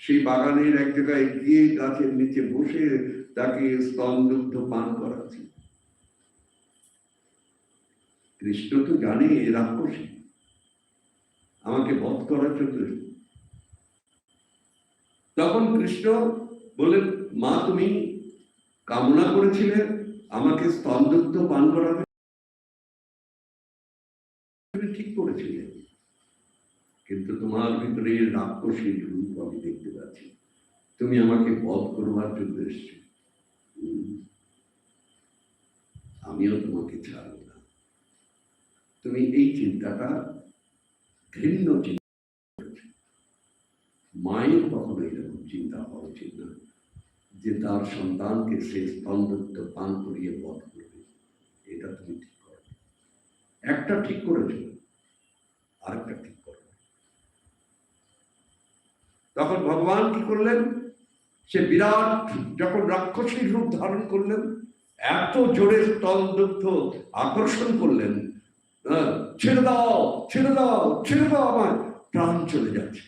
সেই বাগানের এক জায়গায় গিয়ে গাছের নিচে বসে তাকে স্তনদুগ্ধ পান করাচ্ছি কৃষ্ণ তো জানে রাক্ষসী। আমাকে বধ করার জন্য। তখন কৃষ্ণ বললেন, মা, তুমি কামনা করেছিলে আমাকে স্তনদুগ্ধ পান করাবে ঠিক করেছিলে। কিন্তু তোমার ভিতরে রাক্ষসীর রূপ আমি দেখতে পাচ্ছি। তুমি আমাকে বধ করবার জন্য এসছো। আমিও তোমাকে ছাড়ব না। তুমি এই চিন্তাটা ঘৃণ্য চিন্তা মায়ের কখনো এরকম চিন্তা হওয়া উচিত না যে তার সন্তানকে সে স্তন্দত্ব পান করিয়ে বধ করবে। এটা তুমি ঠিক করো। একটা ঠিক করেছ। তখন ভগবান কি করলেন? সে বিরাট যখন রাক্ষসীর রূপ ধারণ করলেন, এত জোরে স্তলদুগ্ধ আকর্ষণ করলেন। ছেড়ে দাও ছেড়ে দাও ছেড়ে দাও আমার প্রাণ চলে যাচ্ছে।